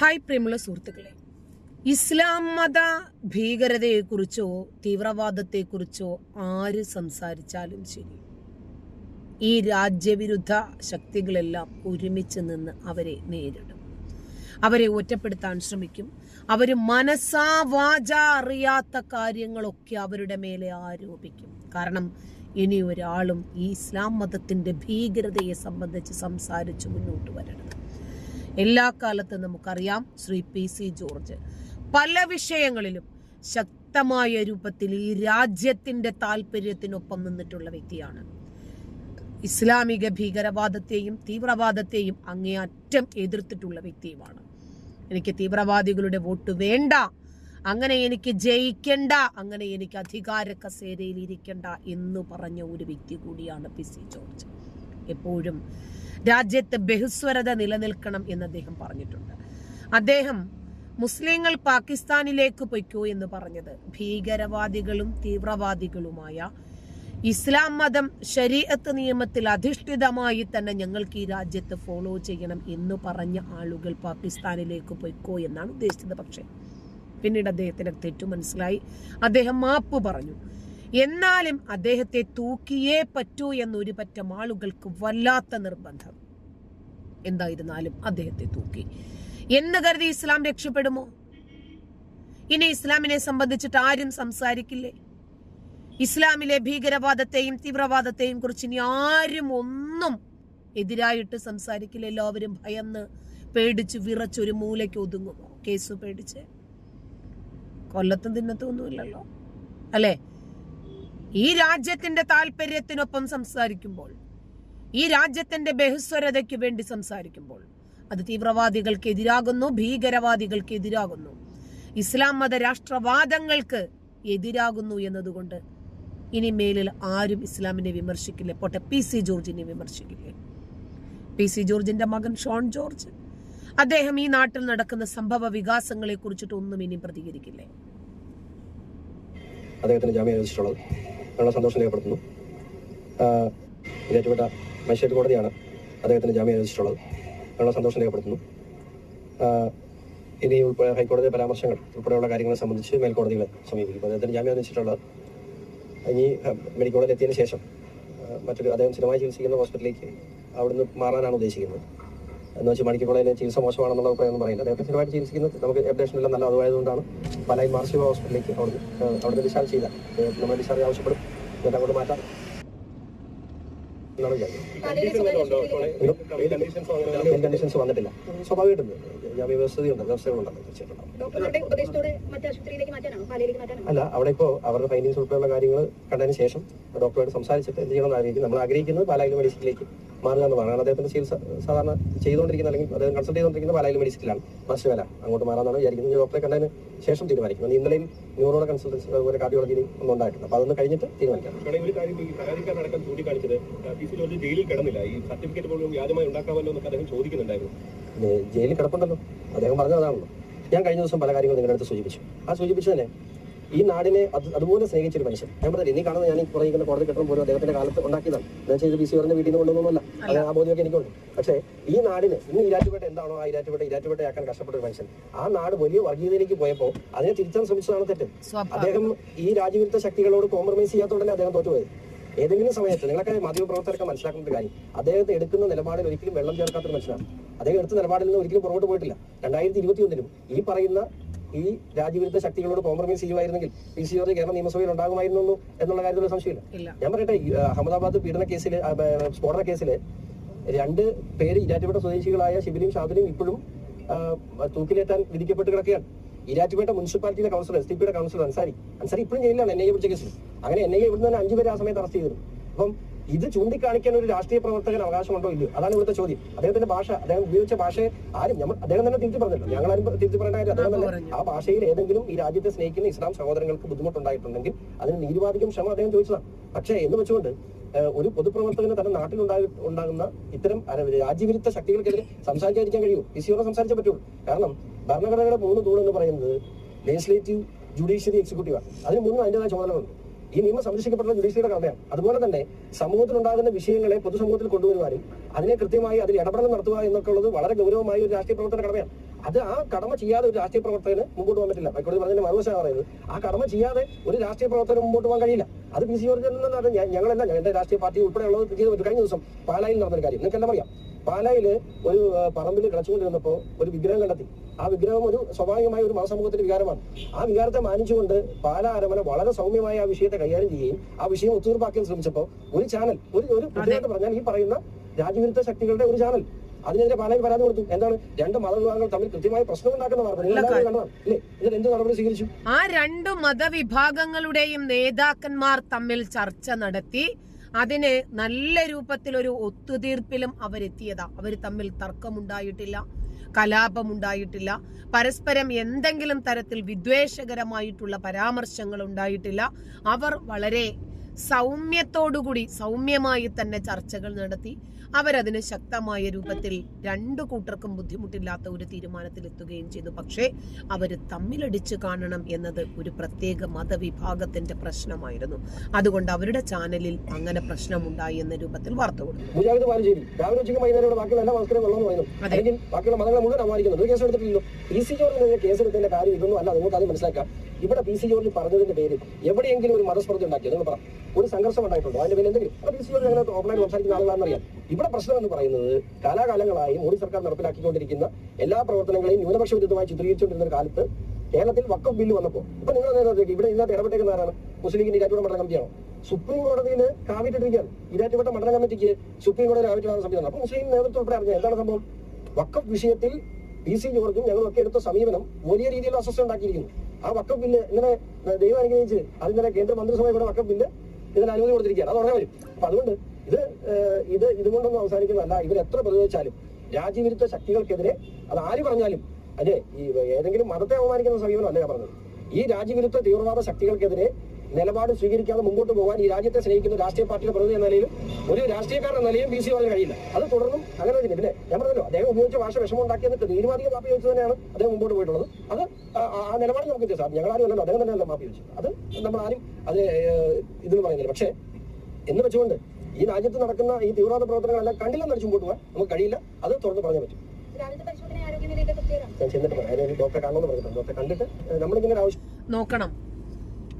Hi പ്രിയമുള്ള സുഹൃത്തുക്കളെ. ഇസ്ലാം മത ഭീകരതയെക്കുറിച്ചോ തീവ്രവാദത്തെക്കുറിച്ചോ ആര് സംസാരിച്ചാലും ശരി. ഈ രാജ്യവിരുദ്ധ ശക്തികളെല്ലാം ഒരുമിച്ച് നിന്ന് അവരെ നേരിടും. അവരെ ഒറ്റപ്പെടുത്താൻ ശ്രമിക്കും. അവർ മനസ്സാ വാച അറിയാത്ത കാര്യങ്ങളൊക്കെ അവരുടെ മേലെ ആരോപിക്കും. കാരണം ഇനി ഒരാളും ഈ ഇസ്ലാം മതത്തിന്റെ ഭീകരതയെ സംബന്ധിച്ച് സംസാരിച്ച് മുന്നോട്ട് വരരുത്. എല്ലാ കാലത്തും നമുക്കറിയാം ശ്രീ പി സി ജോർജ്. പല വിഷയങ്ങളിലും ശക്തമായ രൂപത്തിൽ ഈ രാജ്യത്തിന്റെ താല്പര്യത്തിനൊപ്പം നിന്നിട്ടുള്ള വ്യക്തിയാണ്. ഇസ്ലാമിക ഭീകരവാദത്തെയും തീവ്രവാദത്തെയും അങ്ങേയറ്റം എതിർത്തിട്ടുള്ള വ്യക്തിയുമാണ്. എനിക്ക് തീവ്രവാദികളുടെ വോട്ട് വേണ്ട അങ്ങനെ എനിക്ക് ജയിക്കണ്ട അങ്ങനെ എനിക്ക് അധികാര കസേരയിൽ ഇരിക്കണ്ട എന്ന് പറഞ്ഞ ഒരു വ്യക്തി കൂടിയാണ് പി സി ജോർജ്. എപ്പോഴും രാജ്യത്ത് ബഹുസ്വരത നിലനിൽക്കണം എന്ന് അദ്ദേഹം പറഞ്ഞിട്ടുണ്ട്. അദ്ദേഹം മുസ്ലിങ്ങൾ പാകിസ്ഥാനിലേക്ക് പൊയ്ക്കോ എന്ന് പറഞ്ഞത് ഭീകരവാദികളും തീവ്രവാദികളുമായ ഇസ്ലാം മതം ശരീഅത്ത് നിയമത്തിൽ അധിഷ്ഠിതമായി തന്നെ ഞങ്ങൾക്ക് ഈ രാജ്യത്ത് ഫോളോ ചെയ്യണം എന്ന് പറഞ്ഞ ആളുകൾ പാകിസ്ഥാനിലേക്ക് പൊയ്ക്കോ എന്നാണ് ഉദ്ദേശിച്ചത്. പക്ഷേ പിന്നീട് അദ്ദേഹത്തിന് തെറ്റു മനസ്സിലായി. അദ്ദേഹം മാപ്പ് പറഞ്ഞു. എന്നാലും അദ്ദേഹത്തെ തൂക്കിയേ പറ്റൂ എന്നൊരു പറ്റം ആളുകൾക്ക് വല്ലാത്ത നിർബന്ധം. എന്തായിരുന്നാലും അദ്ദേഹത്തെ തൂക്കി. എന്ന് കരുതി ഇസ്ലാം രക്ഷപ്പെടുമോ? ഇനി ഇസ്ലാമിനെ സംബന്ധിച്ചിട്ട് ആരും സംസാരിക്കില്ലേ? ഇസ്ലാമിലെ ഭീകരവാദത്തെയും തീവ്രവാദത്തെയും കുറിച്ച് ഇനി ആരും ഒന്നും എതിരായിട്ട് സംസാരിക്കില്ല. എല്ലാവരും ഭയന്ന് പേടിച്ച് വിറച്ചൊരു മൂലയ്ക്ക് ഒതുങ്ങുമോ കേസ് പേടിച്ച്. കൊല്ലത്തും തിന്നത്തും ഒന്നുമില്ലല്ലോ. അല്ലേ? ഈ രാജ്യത്തിന്റെ താല്പര്യത്തിനൊപ്പം സംസാരിക്കുമ്പോൾ ഈ രാജ്യത്തിന്റെ ബഹുസ്വരതയ്ക്ക് വേണ്ടി സംസാരിക്കുമ്പോൾ അത് തീവ്രവാദികൾക്ക് എതിരാകുന്നു ഭീകരവാദികൾക്ക് എതിരാകുന്നു. ഇസ്ലാം മത രാഷ്ട്രവാദങ്ങൾക്ക് എതിരാകുന്നു എന്നതുകൊണ്ട് ഇനി മേലിൽ ആരും ഇസ്ലാമിനെ വിമർശിക്കില്ല. പോട്ടെ പി സി ജോർജിനെ വിമർശിക്കില്ലേ? പി സി ജോർജിന്റെ മകൻ ഷോൺ ജോർജ്. അദ്ദേഹം ഈ നാട്ടിൽ നടക്കുന്ന സംഭവ വികാസങ്ങളെ കുറിച്ചിട്ട് ഒന്നും ഇനി പ്രതികരിക്കില്ലേ? അദ്ദേഹത്തിന് ജാമ്യം അനുവദിച്ചിട്ടുള്ളത്. വളരെ സന്തോഷം രേഖപ്പെടുത്തുന്നു. ഇരേറ്റുപേട്ട മജിസ്ട്രേറ്റ് കോടതിയാണ് അദ്ദേഹത്തിന് ജാമ്യം അനുവദിച്ചിട്ടുള്ളത്. വളരെ സന്തോഷം രേഖപ്പെടുത്തുന്നു. ഇനി ഉൾപ്പെടെ ഹൈക്കോടതി പരാമർശങ്ങൾ ഉൾപ്പെടെയുള്ള കാര്യങ്ങളെ സംബന്ധിച്ച് മേൽക്കോടതികളെ സമീപിക്കും. അദ്ദേഹത്തിന് ജാമ്യം അനുവദിച്ചിട്ടുള്ളത് ഇനി മെഡിക്കൽ കോളേജിൽ എത്തിയതിനു ശേഷം മറ്റൊരു അദ്ദേഹം സ്ഥിരമായി ചികിത്സിക്കുന്ന ഹോസ്പിറ്റലിലേക്ക് അവിടുന്ന് മാറാനാണ് ഉദ്ദേശിക്കുന്നത്. എന്ന് വെച്ചാൽ മെഡിക്കൽ കോളേജിലെ ചികിത്സ മോശമാണെന്നുള്ള അഭിപ്രായം പറയുന്നത് അദ്ദേഹത്തെ സ്ഥിരമായിട്ട് ചികിത്സിക്കുന്നത് നമുക്ക് എപ്ഡേഷൻ എല്ലാം നല്ല അതുമായതുകൊണ്ടാണ് പലായി മാർസിവ ഹോസ്പിറ്റലിലേക്ക് അവിടുന്ന് അവിടുന്ന് ഡിസ്ചാർജ് ചെയ്താൽ നമ്മൾ ഡിസ്ചാർജ് ആവശ്യപ്പെടും. എന്നിട്ട് അങ്ങോട്ട് മാറ്റാം. എന്നാണ് വിചാരിക്കുന്നത് കണ്ടീഷൻസ് വന്നിട്ടില്ല. സ്വാഭാവികമായിട്ടും. തീർച്ചയായിട്ടും. അല്ല അവിടെ ഇപ്പോൾ അവരുടെ ഫൈൻഡിങ്സ് ഉൾപ്പെടെയുള്ള കാര്യങ്ങൾ കണ്ടതിന് ശേഷം ഡോക്ടറോട് സംസാരിച്ചിട്ട് എന്ത് ചെയ്യണമെന്ന് ആഗ്രഹിക്കും നമ്മൾ ആഗ്രഹിക്കുന്നത് പാലായിൽ മെഡിസിനിലേക്ക് മാറുക എന്ന് പറയുന്നത് അദ്ദേഹത്തിന്റെ ചികിത്സ സാധാരണ ചെയ്തുകൊണ്ടിരിക്കുന്ന അല്ലെങ്കിൽ അദ്ദേഹം കൺസൾട്ട് ചെയ്തുകൊണ്ടിരിക്കുന്ന പാലായിൽ മെഡിസിറ്റിലാണ്. ഫസ്റ്റ് വില അങ്ങോട്ട് മാറാന്നാണ് വിചാരിക്കുന്നത്. ഡോക്ടറെ കണ്ടതിന് ശേഷം തീരുമാനിക്കും. അത് ഇന്നലെയും ന്യൂറോയുടെ കൺസൾട്ടൻസ് അതുപോലെ കാർഡിയോളജിയിൽ ഒന്നും ഉണ്ടായിട്ടുണ്ട് അപ്പൊ അതൊന്ന് കഴിഞ്ഞിട്ട് തീരുമാനിക്കാം. ഒരു കാര്യം ഈ ചൂണ്ടിക്കാണിച്ചത് ജയിലിൽ കിടന്നില്ല. ഈ സർട്ടിഫിക്കറ്റ് പോലും വ്യാജമായി ഉണ്ടാക്കാമല്ലോ എന്നൊക്കെ അദ്ദേഹം ചോദിക്കുന്നുണ്ടായിരുന്നു. ജയിലിൽ കിടപ്പുണ്ടല്ലോ. അദ്ദേഹം ഞാൻ കഴിഞ്ഞ ദിവസം പല കാര്യങ്ങളും നിങ്ങളുടെ അടുത്ത് സൂചിപ്പിച്ചു. ആ സൂചിപ്പിച്ചു തന്നെ ഈ നാടിനെ അത് അതുപോലെ സ്നേഹിച്ചൊരു മനുഷ്യൻ. ഞാൻ പറഞ്ഞില്ല ഇനി കാണുന്ന ഞാൻ ഈ പറയുന്ന കോടതി കെട്ടണം പോലും അദ്ദേഹത്തിന്റെ കാലത്ത് ഉണ്ടാക്കിയതാണ്. എന്ന് വെച്ചാൽ ഇത് പി സി ഓറിന്റെ വീട്ടിൽ നിന്ന് കൊണ്ടൊന്നുമല്ല അത് ആ ബോധ്യമൊക്കെ എനിക്കുണ്ട്. പക്ഷേ ഈ നാടിന് ഇന്ന് ഇരാറ്റുപേട്ട എന്താണോ ആ ഇരാറ്റുപേട്ട ഇരാറ്റുപേട്ടയാക്കാൻ കഷ്ടപ്പെട്ട ഒരു മനുഷ്യൻ. ആ നാട് വലിയ വർഗീയതയിലേക്ക് പോയപ്പോൾ അതിനെ തിരിച്ചാൻ ശ്രമിച്ചതാണ് തെറ്റ്. അദ്ദേഹം ഈ രാജ്യവിരുദ്ധ ശക്തികളോട് കോംപ്രമൈസ് ചെയ്യാത്തതുകൊണ്ടല്ലേ അദ്ദേഹം തോറ്റുപോയത്? ഏതെങ്കിലും സമയത്ത് നിങ്ങളൊക്കെ മാധ്യമപ്രവർത്തകരൊക്കെ മനസ്സിലാക്കുന്ന ഒരു കാര്യം. അദ്ദേഹത്തെ എടുക്കുന്ന നിലപാടിൽ ഒരിക്കലും വെള്ളം ചേർക്കാത്തൊരു മനുഷ്യനാണ്. അദ്ദേഹം എടുത്ത നിലപാടിൽ നിന്ന് ഒരിക്കലും പുറകോട്ട് പോയിട്ടില്ല. രണ്ടായിരത്തി ഇരുപത്തി ഒന്നിലും ഈ പറയുന്ന ഈ രാജ്യവിരുദ്ധ ശക്തികളോട് കോംപ്രമൈസ് ചെയ്യുമായിരുന്നെങ്കിൽ പി സി ഓറി കേരള നിയമസഭയിൽ ഉണ്ടാകുമായിരുന്നു എന്നുള്ള കാര്യത്തിൽ സംശയമില്ല. ഞാൻ പറയട്ടെ അഹമ്മദാബാദ് പീഡന കേസിൽ സ്ഫോടന കേസിൽ രണ്ട് പേര് ഇരാറ്റുപേട്ട സ്വദേശികളായ ശിബിലിയും ഷാബിലും ഇപ്പോഴും തൂക്കിലേറ്റാൻ വിധിക്കപ്പെട്ട് കിടക്കുകയാണ്. ഇരാറ്റുപേട്ട മുനിസിപ്പാലിറ്റിയിലെ കൗൺസിലർ എസ് ടി പിയുടെ കൗൺസിലർ അൻസാരി. അൻസാരി ഇപ്പോഴും ജയിലിലാണ് എൻ ഐ എ പിടിച്ച കേസിൽ അങ്ങനെ എൻ ഐ എ ഇവിടുന്ന് തന്നെ അഞ്ചുപേരെ ആ സമയത്ത് അറസ്റ്റ് ചെയ്തിരുന്നു. അപ്പം ഇത് ചൂണ്ടിക്കാണിക്കാൻ ഒരു രാഷ്ട്രീയ പ്രവർത്തകന് അവകാശമുണ്ടോ ഇല്ല അതാണ് ഇവിടുത്തെ ചോദ്യം. അദ്ദേഹത്തിന്റെ ഭാഷ അദ്ദേഹം ഉപയോഗിച്ച ഭാഷയെ ആരും നമ്മൾ അദ്ദേഹം തന്നെ തിരിച്ചു പറഞ്ഞല്ലോ. ഞങ്ങൾ ആരും തിരിച്ചു പറയേണ്ട കാര്യം അദ്ദേഹം തന്നെ ആ ഭാഷയിൽ ഏതെങ്കിലും ഈ രാജ്യത്തെ സ്നേഹിക്കുന്ന ഇസ്ലാം സഹോദരങ്ങൾക്ക് ബുദ്ധിമുട്ടുണ്ടായിട്ടുണ്ടെങ്കിൽ അതിന് നീതിവാദിക്കും ക്ഷമ അദ്ദേഹം ചോദിച്ചതാണ്. പക്ഷേ എന്ന് വെച്ചുകൊണ്ട് ഒരു പൊതുപ്രവർത്തകന് തന്റെ നാട്ടിൽ ഉണ്ടായി- ഉണ്ടാകുന്ന ഇത്തരം രാജ്യവിരുദ്ധ ശക്തികൾക്കെതിരെ സംസാരിക്കാതിരിക്കാൻ കഴിയൂ. പി. സിയോടെ സംസാരിച്ചേ പറ്റുള്ളൂ. കാരണം ഭരണഘടനയുടെ മൂന്ന് തൂൺ എന്ന് പറയുന്നത് ലെജിസ്ലേറ്റീവ് ജുഡീഷ്യറി എക്സിക്യൂട്ടീവ് അതിന് മൂന്നും അതിന്റെതായ ചുമതലകളുണ്ട്. ഈ നിയമം സംരക്ഷിക്കപ്പെടുന്ന ജുഡീഷ്യറിയുടെ കടമയാണ് അതുപോലെ തന്നെ സമൂഹത്തിലുണ്ടാകുന്ന വിഷയങ്ങളെ പൊതുസമൂഹത്തിൽ കൊണ്ടുവരുവാനും അതിനെ കൃത്യമായി അതിൽ ഇടപെടൽ നടത്തുക എന്നൊക്കെ ഉള്ളത് വളരെ ഗൗരവമായ ഒരു രാഷ്ട്രീയ പ്രവർത്തന കടമയാണ്. അത് ആ കടമ ചെയ്യാതെ ഒരു രാഷ്ട്രീയ പ്രവർത്തകന് മുമ്പോട്ട് പോകാൻ പറ്റില്ല. ഹൈക്കോടതി പറഞ്ഞതിന്റെ മറുവശമാണ് പറയുന്നത്. ആ കടമ ചെയ്യാതെ ഒരു രാഷ്ട്രീയ പ്രവർത്തകന് മുമ്പോട്ട് പോകാൻ കഴിയില്ല. അത് പി സി ജോർജ് എന്ന് പറഞ്ഞാൽ ഞങ്ങളല്ല ഞങ്ങളുടെ രാഷ്ട്രീയ പാർട്ടി ഉൾപ്പെടെയുള്ളത് ചെയ്ത്. കഴിഞ്ഞ ദിവസം പാലായിൽ നടന്നൊരു കാര്യം. നിങ്ങൾക്ക് എല്ലാം അറിയാം. പാലായിൽ ഒരു പറമ്പിൽ കളിച്ചുകൊണ്ടിരുന്നപ്പോൾ ഒരു വിഗ്രഹം കണ്ടെത്തി. ആ വിഗ്രഹം ഒരു സ്വാഭാവികമായ ഒരു മഹാസമൂഹത്തിന്റെ വികാരമാണ്. ആ വികാരത്തെ മാനിച്ചുകൊണ്ട് പാല അരമന വളരെ സൗമ്യമായ ആ വിഷയത്തെ കൈകാര്യം ചെയ്യുകയും ആ വിഷയം ഒത്തുതീർപ്പാക്കാൻ ശ്രമിച്ചപ്പോൾ ഒരു ചാനൽ ഒരു ഒരു പൊതുവായിട്ട് പറഞ്ഞാൽ ഈ പറയുന്ന രാജ്യവിരുദ്ധ ശക്തികളുടെ ഒരു ചാനൽ അതിനെതിരെ പാലായിൽ പരാതി കൊടുത്തു. എന്താണ്? രണ്ട് മതവിഭാഗങ്ങൾ തമ്മിൽ കൃത്യമായ പ്രശ്നം ഉണ്ടാക്കുന്ന വാർത്ത എന്ത് നടപടി സ്വീകരിച്ചു? ആ രണ്ടു മതവിഭാഗങ്ങളുടെയും നേതാക്കന്മാർ തമ്മിൽ ചർച്ച നടത്തി. അതിന് നല്ല രൂപത്തിൽ ഒരു ഒത്തുതീർപ്പിലും അവരെത്തിയതാ. അവർ തമ്മിൽ തർക്കമുണ്ടായിട്ടില്ല കലാപമുണ്ടായിട്ടില്ല പരസ്പരം എന്തെങ്കിലും തരത്തിൽ വിദ്വേഷകരമായിട്ടുള്ള പരാമർശങ്ങൾ ഉണ്ടായിട്ടില്ല അവർ വളരെ സൗമ്യത്തോടുകൂടി സൗമ്യമായി തന്നെ ചർച്ചകൾ നടത്തി. അവരതിന് ശക്തമായ രൂപത്തിൽ രണ്ടു കൂട്ടർക്കും ബുദ്ധിമുട്ടില്ലാത്ത ഒരു തീരുമാനത്തിലെത്തുകയും ചെയ്തു. പക്ഷേ അവർ തമ്മിലടിച്ചു കാണണം എന്നത് ഒരു പ്രത്യേക മതവിഭാഗത്തിന്റെ പ്രശ്നമായിരുന്നു. അതുകൊണ്ട് അവരുടെ ചാനലിൽ അങ്ങനെ പ്രശ്നമുണ്ടായി എന്ന രൂപത്തിൽ വാർത്ത കൊടുത്തു. ഇവിടെ പി സി ജോർജ് പറഞ്ഞതിന്റെ പേരിൽ എവിടെയെങ്കിലും ഒരു മതസ്പർദ്ധ ഉണ്ടാക്കിയോ എന്ന് പറ. ഒരു സംഘർഷം ഉണ്ടായിട്ടുണ്ടോ? അതിന്റെ പേര് എന്തെങ്കിലും? പി സി ജോർജ് അങ്ങനെ ഓപ്പണായിട്ട് സംസാരിക്കുന്ന ആളുകളാണെന്ന് അറിയാം. ഇവിടെ പ്രശ്നം എന്ന് പറയുന്നത് കാലാകാലങ്ങളായി മോദി സർക്കാർ നടപ്പിലാക്കിക്കൊണ്ടിരിക്കുന്ന എല്ലാ പ്രവർത്തനങ്ങളെയും ന്യൂനപക്ഷ വിരുദ്ധമായി ചിത്രീകരിച്ചുകൊണ്ടിരുന്ന ഒരു കാലത്ത് കേരളത്തിൽ വക്കം ബില്ല് വന്നപ്പോൾ ഇപ്പൊ നിങ്ങൾ നേരത്തെ ഇവിടെ ഇതിനകത്ത് ഇടപെട്ടേക്കുന്ന ആരാണ്? മുസ്ലിം ലീഗിന്റെ ഇരാറ്റുപേട്ട മണ്ഡലം കമ്മിറ്റിയാണോ? സുപ്രീം കോടതിയിൽ കാവിട്ടിട്ടിരിക്കുകയാണ് ഇരാറ്റുപേട്ട മണ്ഡലം കമ്മിറ്റിക്ക് സുപ്രീം കോടതി കാവിട്ടാണ് സംവിധാനം. അപ്പൊ മുസ്ലിം നേതൃത്വം ഉൾപ്പെടെ അറിഞ്ഞത് എന്താണ് സംഭവം? വക്കഫ് വിഷയത്തിൽ പി സി ജോർജും ഞങ്ങളൊക്കെ എടുത്ത സമീപനം വലിയ രീതിയിൽ അസ്വസ്ഥ ഉണ്ടാക്കിയിരിക്കുന്നു. ആ വക്കം ബില്ല് ഇങ്ങനെ ദൈവം അനുഗ്രഹിച്ച് അതിന്റെ കേന്ദ്ര മന്ത്രിസഭ ഇവിടെ വക്കഫ് ബില്ല് ഇതിന് അനുമതി കൊടുത്തിരിക്കുകയാണ്. അത് ഉടനെ വരും. അപ്പൊ അതുകൊണ്ട് ഇത് ഇത് ഇതുകൊണ്ടൊന്നും അവസാനിക്കുന്നതല്ല. ഇവർ എത്ര പ്രതിരോധിച്ചാലും രാജ്യവിരുദ്ധ ശക്തികൾക്കെതിരെ അത് ആര് പറഞ്ഞാലും അല്ലെ? ഈ ഏതെങ്കിലും മതത്തെ അപമാനിക്കുന്ന സമീപനമല്ല ഞാൻ പറഞ്ഞത്. ഈ രാജ്യവിരുദ്ധ തീവ്രവാദ ശക്തികൾക്കെതിരെ നിലപാട് സ്വീകരിക്കാതെ മുമ്പോട്ട് പോകാൻ ഈ രാജ്യത്തെ സ്നേഹിക്കുന്ന രാഷ്ട്രീയ പാർട്ടിയുടെ പ്രതിനിധി എന്ന നിലയിലും ഒരു രാഷ്ട്രീയക്കാരൻ എന്ന നിലയിലും ബി സി പറയാൻ കഴിയില്ല. അത് തുടർന്നും അങ്ങനെ തന്നെ. പിന്നെ ഞാൻ പറഞ്ഞല്ലോ അദ്ദേഹം ഉപയോഗിച്ച ഭാഷ വിഷമം ഉണ്ടാക്കിയെന്നിട്ട് നീരുവാദിക മാപ്പി ചോദിച്ചു തന്നെയാണ് അദ്ദേഹം മുമ്പോട്ട് പോയിട്ടുള്ളത്. അത് ആ- നിലപാട് നമുക്ക് വ്യത്യാസം ഞങ്ങളാരും അല്ലല്ലോ അദ്ദേഹം തന്നെയല്ല മാപ്പി ചോദിച്ചു അത് നമ്മൾ ആരും അത് ഇതിന് പറയുന്നില്ല. പക്ഷേ എന്ന് വെച്ചുകൊണ്ട് ഈ രാജ്യത്ത് നടക്കുന്ന ഈ തീവ്രവാദ പ്രവർത്തനങ്ങളെല്ലാം കണ്ടില്ലെന്ന് അടിച്ചു മുമ്പോട്ട് പോകാൻ നമുക്ക് കഴിയില്ല. അത് തുറന്ന് പറയാൻ പറ്റും. ഞാൻ ചെന്നിട്ട് പറയാം. ഡോക്ടറെ കാണണമെന്ന് പറഞ്ഞിട്ടുണ്ട്. ഡോക്ടറെ കണ്ടിട്ട് നമ്മളിങ്ങനെ ആവശ്യം നോക്കണം.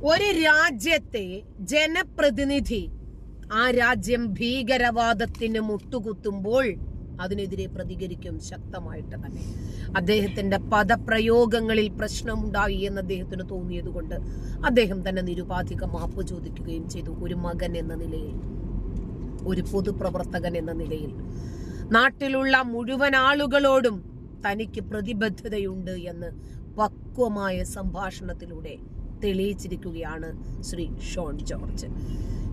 ഒരു രാജ്യത്തെ ജനപ്രതിനിധി ആ രാജ്യം ഭീകരവാദത്തിന് മുട്ടുകുത്തുമ്പോൾ അതിനെതിരെ പ്രതികരിക്കും ശക്തമായിട്ട് തന്നെ. അദ്ദേഹത്തിന്റെ പദപ്രയോഗങ്ങളിൽ പ്രശ്നമുണ്ടായി എന്ന് അദ്ദേഹത്തിന് തോന്നിയതുകൊണ്ട് അദ്ദേഹം തന്നെ നിരുപാധിക മാപ്പ് ചോദിക്കുകയും ചെയ്തു. ഒരു മകൻ എന്ന നിലയിൽ ഒരു പൊതുപ്രവർത്തകൻ എന്ന നിലയിൽ. നാട്ടിലുള്ള മുഴുവൻ ആളുകളോടും തനിക്ക് പ്രതിബദ്ധതയുണ്ട് എന്ന് പക്വമായ സംഭാഷണത്തിലൂടെ തെളിയിച്ചിരിക്കുകയാണ് ശ്രീ ഷോൺ ജോർജ്.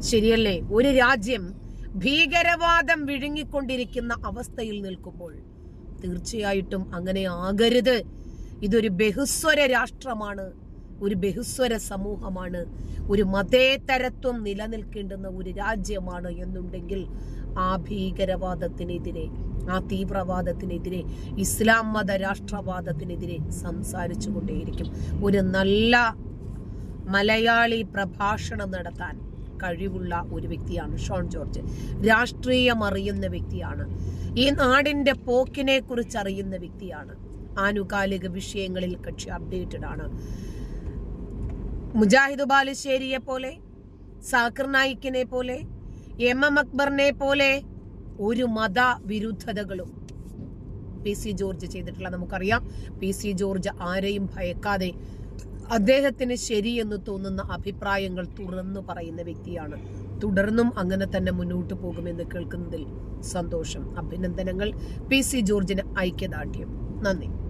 ശരിയല്ലേ? ഒരു രാജ്യം ഭീകരവാദം വിഴുങ്ങിക്കൊണ്ടിരിക്കുന്ന അവസ്ഥയിൽ നിൽക്കുമ്പോൾ തീർച്ചയായിട്ടും അങ്ങനെ ആകരുത്. ഇതൊരു ബഹുസ്വര രാഷ്ട്രമാണ് ഒരു ബഹുസ്വര സമൂഹമാണ് ഒരു മതേതരത്വം നിലനിൽക്കേണ്ടുന്ന ഒരു രാജ്യമാണ് എന്നുണ്ടെങ്കിൽ ആ ഭീകരവാദത്തിനെതിരെ ആ തീവ്രവാദത്തിനെതിരെ ഇസ്ലാം മത രാഷ്ട്രവാദത്തിനെതിരെ സംസാരിച്ചു കൊണ്ടേയിരിക്കും ഒരു നല്ല മലയാളി പ്രഭാഷണം നടത്താൻ കഴിവുള്ള ഒരു വ്യക്തിയാണ് ഷോൺ ജോർജ്. രാഷ്ട്രീയം അറിയുന്ന വ്യക്തിയാണ്. ഈ നാടിന്റെ പോക്കിനെ കുറിച്ച് അറിയുന്ന വ്യക്തിയാണ്. ആനുകാലിക വിഷയങ്ങളിൽ കക്ഷി അപ്ഡേറ്റഡ് ആണ്. മുജാഹിദ് ബാലുശ്ശേരിയെ പോലെ സാക്കിർ നായിക്കിനെ പോലെ എം എം അക്ബറിനെ പോലെ ഒരു മത വിരുദ്ധതകളും പി സി ജോർജ് ചെയ്തിട്ടുള്ള നമുക്കറിയാം. പി സി ജോർജ് ആരെയും ഭയക്കാതെ അദ്ദേഹത്തിന് ശരിയെന്ന് തോന്നുന്ന അഭിപ്രായങ്ങൾ തുറന്നു പറയുന്ന വ്യക്തിയാണ്. തുടർന്നും അങ്ങനെ തന്നെ മുന്നോട്ട് പോകുമെന്ന് കേൾക്കുന്നതിൽ സന്തോഷം. അഭിനന്ദനങ്ങൾ. പി സി ജോർജിന് ഐക്യദാർഢ്യം. നന്ദി.